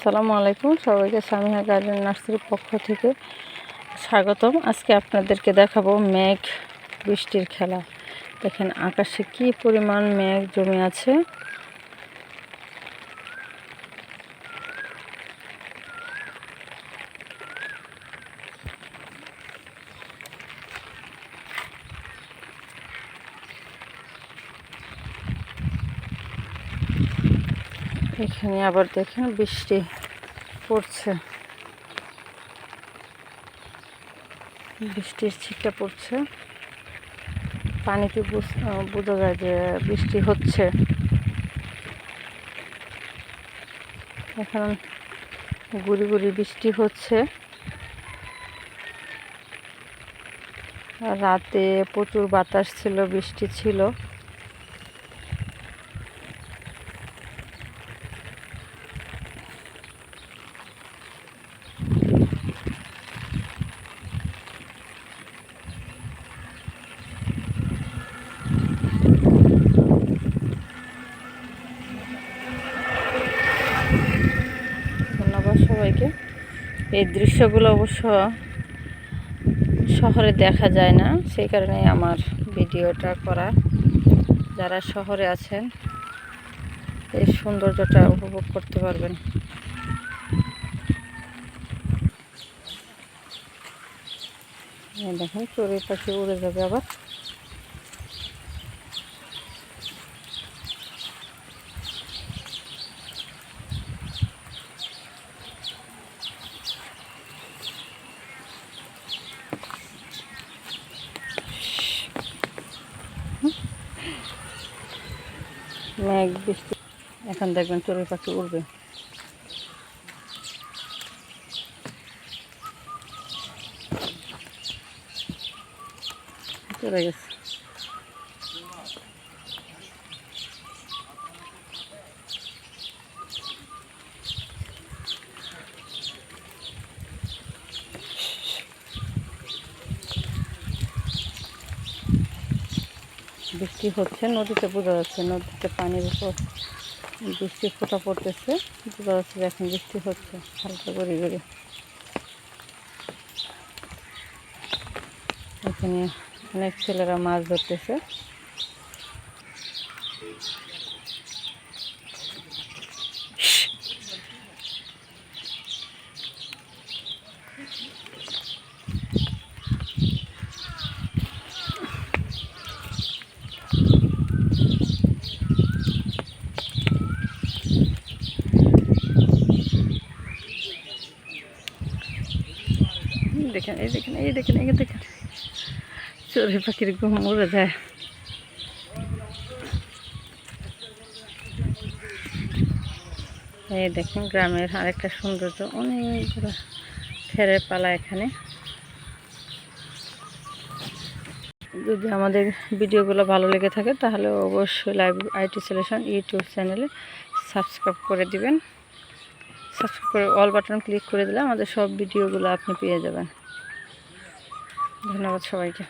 আসসালামু আলাইকুম। সবাইকে স্বামীহা গার্ডেন নার্সারির পক্ষ থেকে স্বাগতম। আজকে আপনাদেরকে দেখাবো মেঘ বৃষ্টির খেলা। দেখেন আকাশে কি পরিমাণ মেঘ জমে আছে। এখানে আবার দেখেন বৃষ্টি পড়ছে। বৃষ্টির ছিটা পড়ছে। পানিতে বোঝা যায় যে বৃষ্টি হচ্ছে। এখন গুড়ি গুড়ি বৃষ্টি হচ্ছে। রাতে প্রচুর বাতাস ছিল, বৃষ্টি ছিল ধন্যবাদ সবাইকে এই দৃশ্যগুলো অবশ্য শহরে দেখা যায় না, সেই কারণে আমার ভিডিওটা করা। যারা শহরে আছেন এই সৌন্দর্যটা উপভোগ করতে পারবেন। দেখেন চড়ুই পাখি উড়ে যাবে আবার। মেঘ বৃষ্টি। এখন দেখবেন চড়ুই পাখি উড়বে। চলে গেছে। বৃষ্টি হচ্ছে, নদীতে বোঝা যাচ্ছে, নদীতে পানির উপর বৃষ্টি ফোটা পড়তেছে, বোঝা যাচ্ছে এখন বৃষ্টি হচ্ছে, হালকা করে করে এখানে অনেক ছেলেরা মাছ ধরতেছে। দেখেন, এই দেখেন এই দেখেন এই দেখেন। চড়ুই পাখির ঘুম উড়ে যায়। এই দেখেন, গ্রামের আরেকটা সৌন্দর্য। অনেকগুলো ফেরের পালা এখানে। যদি আমাদের ভিডিওগুলো ভালো লেগে থাকে, তাহলে অবশ্যই লাইভ আইটি সলিউশন ইউটিউব চ্যানেলে সাবস্ক্রাইব করে দিবেন। সাবস্ক্রাইব করে অল বাটন ক্লিক করে দিলে আমাদের সব ভিডিওগুলো আপনি পেয়ে যাবেন। ধন্যবাদ সবাইকে।